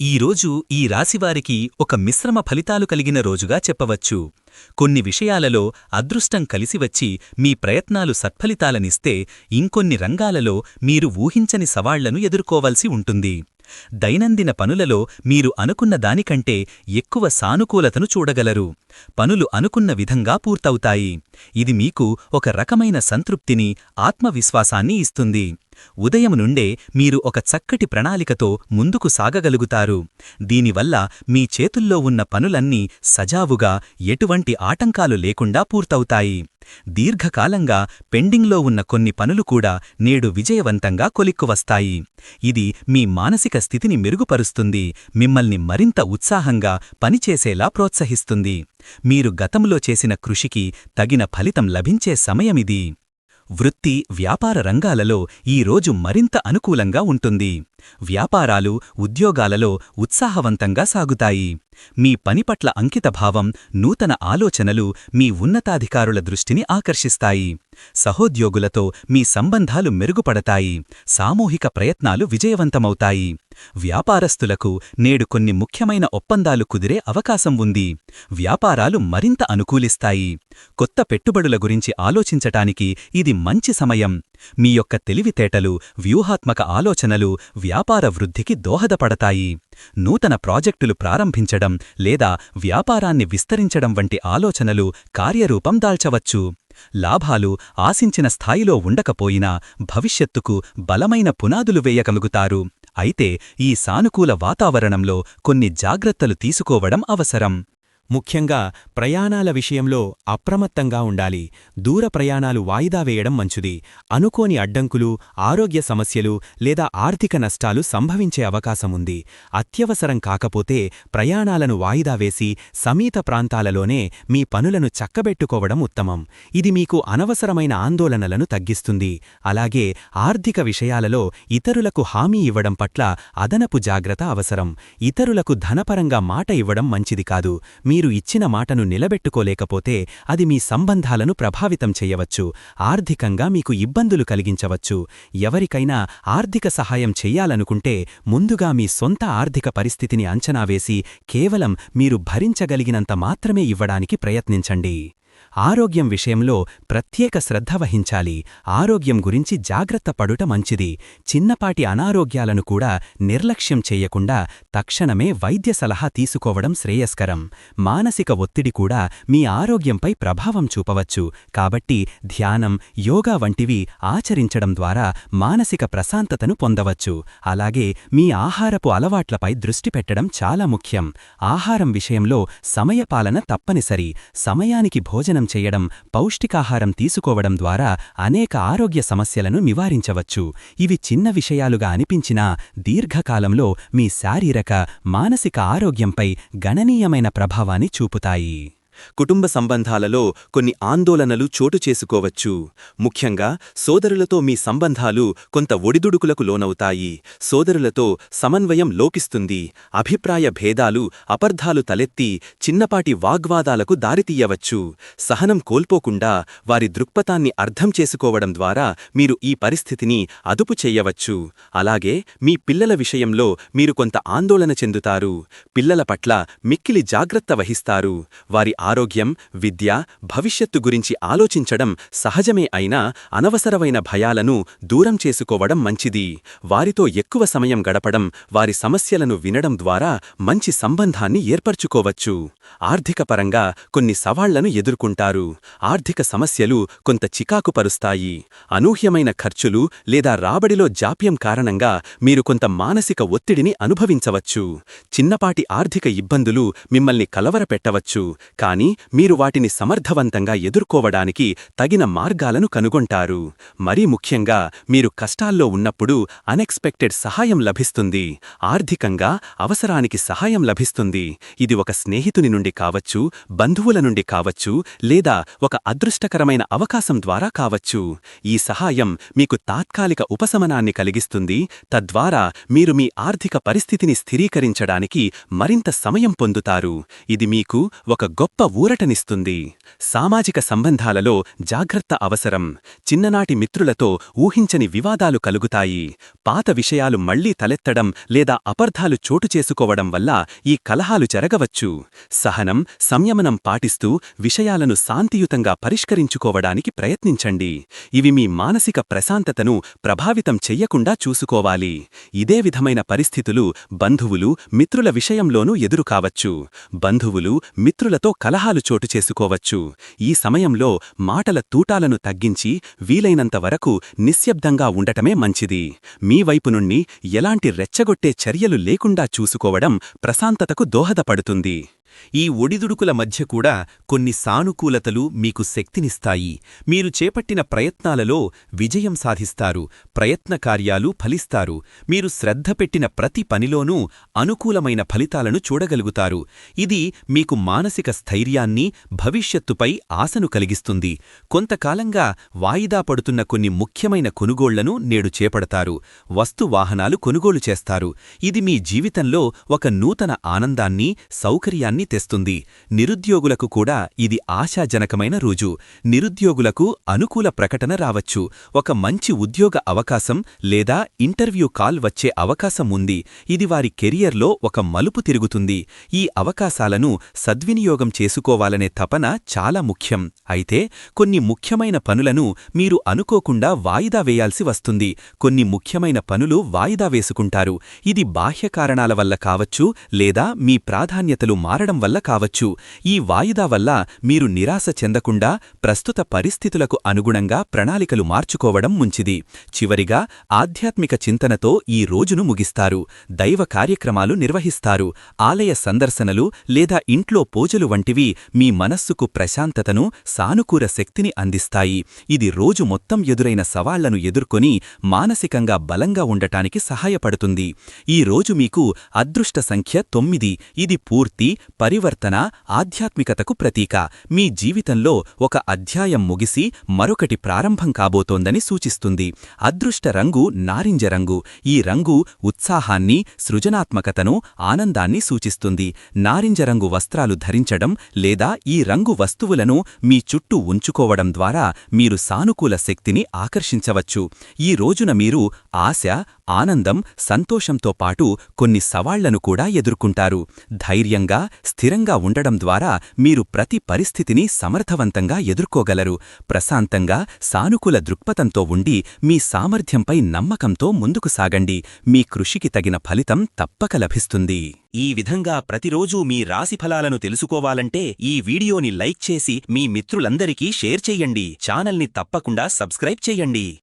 ఈరోజు ఈ రాశివారికి ఒక మిశ్రమ ఫలితాలు కలిగిన రోజుగా చెప్పవచ్చు. కొన్ని విషయాలలో అదృష్టం కలిసివచ్చి మీ ప్రయత్నాలు సత్ఫలితాలనిస్తే ఇంకొన్ని రంగాలలో మీరు ఊహించని సవాళ్ళను ఎదుర్కోవలసి ఉంటుంది. దైనందిన పనులలో మీరు అనుకున్న దానికంటే ఎక్కువ సానుకూలతను చూడగలరు. పనులు అనుకున్న విధంగా పూర్తవుతాయి. ఇది మీకు ఒక రకమైన సంతృప్తిని ఆత్మవిశ్వాసాన్ని ఇస్తుంది. ఉదయం నుండే మీరు ఒక చక్కటి ప్రణాళికతో ముందుకు సాగగలుగుతారు. దీనివల్ల మీ చేతుల్లో ఉన్న పనులన్నీ సజావుగా ఎటువంటి ఆటంకాలు లేకుండా పూర్తవుతాయి. దీర్ఘకాలంగా పెండింగ్లో ఉన్న కొన్ని పనులు కూడా నేడు విజయవంతంగా కొలిక్కువస్తాయి. ఇది మీ మానసిక స్థితిని మెరుగుపరుస్తుంది మిమ్మల్ని మరింత ఉత్సాహంగా పనిచేసేలా ప్రోత్సహిస్తుంది. మీరు గతంలో చేసిన కృషికి తగిన ఫలితం లభించే సమయమిది. వృత్తి వ్యాపార రంగాలలో ఈ రోజు మరింత అనుకూలంగా ఉంటుంది. వ్యాపారాలు ఉద్యోగాలలో ఉత్సాహవంతంగా సాగుతాయి. మీ పని పట్ల అంకితభావం నూతన ఆలోచనలు మీ ఉన్నతాధికారుల దృష్టిని ఆకర్షిస్తాయి. సహోద్యోగులతో మీ సంబంధాలు మెరుగుపడతాయి. సామూహిక ప్రయత్నాలు విజయవంతమవుతాయి. వ్యాపారస్తులకు నేడు కొన్ని ముఖ్యమైన ఒప్పందాలు కుదిరే అవకాశం ఉంది. వ్యాపారాలు మరింత అనుకూలిస్తాయి. కొత్త పెట్టుబడుల గురించి ఆలోచించటానికి ఇది మంచి సమయం. మీ యొక్క తెలివితేటలు వ్యూహాత్మక ఆలోచనలు వ్యాపార వృద్ధికి దోహదపడతాయి. నూతన ప్రాజెక్టులు ప్రారంభించడం లేదా వ్యాపారాన్ని విస్తరించడం వంటి ఆలోచనలు కార్యరూపం దాల్చవచ్చు. లాభాలు ఆశించిన స్థాయిలో ఉండకపోయినా భవిష్యత్తుకు బలమైన పునాదులు వేయగలుగుతారు. అయితే ఈ సానుకూల వాతావరణంలో కొన్ని జాగ్రత్తలు తీసుకోవడం అవసరం. ముఖ్యంగా ప్రయాణాల విషయంలో అప్రమత్తంగా ఉండాలి. దూర ప్రయాణాలు వాయిదా వేయడం మంచిది. అనుకోని అడ్డంకులు ఆరోగ్య సమస్యలు లేదా ఆర్థిక నష్టాలు సంభవించే అవకాశముంది అత్యవసరం కాకపోతే ప్రయాణాలను వాయిదా వేసి సమీత ప్రాంతాలలోనే మీ పనులను చక్కబెట్టుకోవడం ఉత్తమం. ఇది మీకు అనవసరమైన ఆందోళనలను తగ్గిస్తుంది. అలాగే ఆర్థిక విషయాలలో ఇతరులకు హామీ ఇవ్వడం పట్ల అదనపు జాగ్రత్త అవసరం. ఇతరులకు ధనపరంగా మాట ఇవ్వడం మంచిది కాదు. మీ మీరు ఇచ్చిన మాటను నిలబెట్టుకోలేకపోతే అది మీ సంబంధాలను ప్రభావితం చెయ్యవచ్చు ఆర్థికంగా మీకు ఇబ్బందులు కలిగించవచ్చు. ఎవరికైనా ఆర్థిక సహాయం చెయ్యాలనుకుంటే ముందుగా మీ సొంత ఆర్థిక పరిస్థితిని అంచనా వేసి కేవలం మీరు భరించగలిగినంత మాత్రమే ఇవ్వడానికి ప్రయత్నించండి. ఆరోగ్యం విషయంలో ప్రత్యేక శ్రద్ధ వహించాలి. ఆరోగ్యం గురించి జాగ్రత్త పడుట మంచిది. చిన్నపాటి అనారోగ్యాలను కూడా నిర్లక్ష్యం చేయకుండా తక్షణమే వైద్య సలహా తీసుకోవడం శ్రేయస్కరం. మానసిక ఒత్తిడి కూడా మీ ఆరోగ్యంపై ప్రభావం చూపవచ్చు. కాబట్టి ధ్యానం యోగా వంటివి ఆచరించడం ద్వారా మానసిక ప్రశాంతతను పొందవచ్చు. అలాగే మీ ఆహారపు అలవాట్లపై దృష్టి పెట్టడం చాలా ముఖ్యం. ఆహారం విషయంలో సమయపాలన తప్పనిసరి. సమయానికి భోజనం భోజనం చేయడం పౌష్టికాహారం తీసుకోవడం ద్వారా అనేక ఆరోగ్య సమస్యలను నివారించవచ్చు. ఇవి చిన్న విషయాలుగా అనిపించినా దీర్ఘకాలంలో మీ శారీరక మానసిక ఆరోగ్యంపై గణనీయమైన ప్రభావాన్ని చూపుతాయి. కుటుంబ సంబంధాలలో కొన్ని ఆందోళనలు చోటు చేసుకోవచ్చు. ముఖ్యంగా సోదరులతో మీ సంబంధాలు కొంత ఒడిదుడుకులకు లోనవుతాయి. సోదరులతో సమన్వయం లోపిస్తుంది. అభిప్రాయ భేదాలు అపర్ధాలు తలెత్తి చిన్నపాటి వాగ్వాదాలకు దారితీయవచ్చు. సహనం కోల్పోకుండా వారి దృక్పథాన్ని అర్థం చేసుకోవడం ద్వారా మీరు ఈ పరిస్థితిని అదుపు చెయ్యవచ్చు అలాగే మీ పిల్లల విషయంలో మీరు కొంత ఆందోళన చెందుతారు. పిల్లల పట్ల మిక్కిలి జాగ్రత్త వహిస్తారు. వారి ఆరోగ్యం విద్య భవిష్యత్తు గురించి ఆలోచించడం సహజమే అయినా అనవసరమైన భయాలను దూరం చేసుకోవడం మంచిది. వారితో ఎక్కువ సమయం గడపడం వారి సమస్యలను వినడం ద్వారా మంచి సంబంధాన్ని ఏర్పరచుకోవచ్చు. ఆర్థికపరంగా కొన్ని సవాళ్ళను ఎదుర్కొంటారు. ఆర్థిక సమస్యలు కొంత చికాకుపరుస్తాయి అనూహ్యమైన ఖర్చులు లేదా రాబడిలో జాప్యం కారణంగా మీరు కొంత మానసిక ఒత్తిడిని అనుభవించవచ్చు. చిన్నపాటి ఆర్థిక ఇబ్బందులు మిమ్మల్ని కలవరపెట్టవచ్చు. కానీ కాని మీరు వాటిని సమర్థవంతంగా ఎదుర్కోవడానికి తగిన మార్గాలను కనుగొంటారు. మరీ ముఖ్యంగా మీరు కష్టాల్లో ఉన్నప్పుడు అన్ఎక్స్పెక్టెడ్ సహాయం లభిస్తుంది. ఆర్థికంగా అవసరానికి సహాయం లభిస్తుంది. ఇది ఒక స్నేహితుని నుండి కావచ్చు బంధువుల నుండి కావచ్చు లేదా ఒక అదృష్టకరమైన అవకాశం ద్వారా కావచ్చు. ఈ సహాయం మీకు తాత్కాలిక ఉపశమనాన్ని కలిగిస్తుంది. తద్వారా మీరు మీ ఆర్థిక పరిస్థితిని స్థిరీకరించడానికి మరింత సమయం పొందుతారు. ఇది మీకు ఒక గొప్ప ఊరటనిస్తుంది. సామాజిక సంబంధాలలో జాగ్రత్త అవసరం. చిన్ననాటి మిత్రులతో ఊహించని వివాదాలు కలుగుతాయి. పాత విషయాలు మళ్ళీ తలెత్తడం లేదా అపర్ధాలు చోటు చేసుకోవడం వల్ల ఈ కలహాలు జరగవచ్చు. సహనం సంయమనం పాటిస్తూ విషయాలను శాంతియుతంగా పరిష్కరించుకోవడానికి ప్రయత్నించండి. ఇవి మీ మానసిక ప్రశాంతతను ప్రభావితం చెయ్యకుండా చూసుకోవాలి. ఇదే విధమైన పరిస్థితులు బంధువులు మిత్రుల విషయంలోనూ ఎదురుకావచ్చు. బంధువులు మిత్రులతో కలహాలు చోటు చేసుకోవచ్చు. ఈ సమయంలో మాటల తూటాలను తగ్గించి వీలైనంత వరకు నిశ్శబ్దంగా ఉండటమే మంచిది. మీ వైపు నుండి ఎలాంటి రెచ్చగొట్టే చర్యలు లేకుండా చూసుకోవడం ప్రశాంతతకు దోహదపడుతుంది. ఈ ఒడిదుడుకుల మధ్య కూడా కొన్ని సానుకూలతలు మీకు శక్తినిస్తాయి. మీరు చేపట్టిన ప్రయత్నాలలో విజయం సాధిస్తారు ప్రయత్న కార్యాలు ఫలిస్తారు. మీరు శ్రద్ధ పెట్టిన ప్రతి పనిలోనూ అనుకూలమైన ఫలితాలను చూడగలుగుతారు. ఇది మీకు మానసిక స్థైర్యాన్ని భవిష్యత్తుపై ఆశను కలిగిస్తుంది. కొంతకాలంగా వాయిదా పడుతున్న కొన్ని ముఖ్యమైన కొనుగోళ్ళను నేడు చేపడతారు. వస్తు వాహనాలు కొనుగోలు చేస్తారు. ఇది మీ జీవితంలో ఒక నూతన ఆనందాన్ని సౌకర్యాన్ని తెస్తుంది. నిరుద్యోగులకు కూడా ఇది ఆశాజనకమైన రోజు. నిరుద్యోగులకు అనుకూల ప్రకటన రావచ్చు. ఒక మంచి ఉద్యోగ అవకాశం లేదా ఇంటర్వ్యూ కాల్ వచ్చే అవకాశం ఉంది. ఇది వారి కెరియర్లో ఒక మలుపు తిరుగుతుంది. ఈ అవకాశాలను సద్వినియోగం చేసుకోవాలనే తపన చాలా ముఖ్యం. అయితే కొన్ని ముఖ్యమైన పనులను మీరు అనుకోకుండా వాయిదా వేయాల్సి వస్తుంది. కొన్ని ముఖ్యమైన పనులు వాయిదా వేసుకుంటారు. ఇది బాహ్య కారణాల వల్ల కావచ్చు లేదా మీ ప్రాధాన్యతలు మారడం వల్ల కావచ్చు. ఈ వాయిదా వల్ల మీరు నిరాశ చెందకుండా ప్రస్తుత పరిస్థితులకు అనుగుణంగా ప్రణాళికలు మార్చుకోవడం ముంచిది. చివరిగా ఆధ్యాత్మిక చింతనతో ఈ రోజును ముగిస్తారు. దైవ కార్యక్రమాలు నిర్వహిస్తారు. ఆలయ సందర్శనలు లేదా ఇంట్లో పూజలు వంటివి మీ మనస్సుకు ప్రశాంతతను సానుకూల శక్తిని అందిస్తాయి. ఇది రోజు మొత్తం ఎదురైన సవాళ్ళను ఎదుర్కొని మానసికంగా బలంగా ఉండటానికి సహాయపడుతుంది. ఈ రోజు మీకు అదృష్ట సంఖ్య తొమ్మిది. ఇది పూర్తి పరివర్తన ఆధ్యాత్మికతకు ప్రతీక. మీ జీవితంలో ఒక అధ్యాయం ముగిసి మరొకటి ప్రారంభం కాబోతోందని సూచిస్తుంది. అదృష్ట రంగు నారింజ రంగు. ఈ రంగు ఉత్సాహాన్ని సృజనాత్మకతను ఆనందాన్ని సూచిస్తుంది. నారింజ రంగు వస్త్రాలు ధరించడం లేదా ఈ రంగు వస్తువులను మీ చుట్టూ ఉంచుకోవడం ద్వారా మీరు సానుకూల శక్తిని ఆకర్షించవచ్చు. ఈ రోజున మీరు ఆశ ఆనందం సంతోషంతో పాటు కొన్ని సవాళ్ళను కూడా ఎదుర్కొంటారు. ధైర్యంగా స్థిరంగా ఉండడం ద్వారా మీరు ప్రతి పరిస్థితిని సమర్థవంతంగా ఎదుర్కోగలరు. ప్రశాంతంగా సానుకూల దృక్పథంతో ఉండి మీ సామర్థ్యంపై నమ్మకంతో ముందుకు సాగండి. మీ కృషికి తగిన ఫలితం తప్పక లభిస్తుంది. ఈ విధంగా ప్రతిరోజూ మీ రాశిఫలాలను తెలుసుకోవాలంటే ఈ వీడియోని లైక్ చేసి మీ మిత్రులందరికీ షేర్ చెయ్యండి ఛానల్ని తప్పకుండా సబ్స్క్రైబ్ చెయ్యండి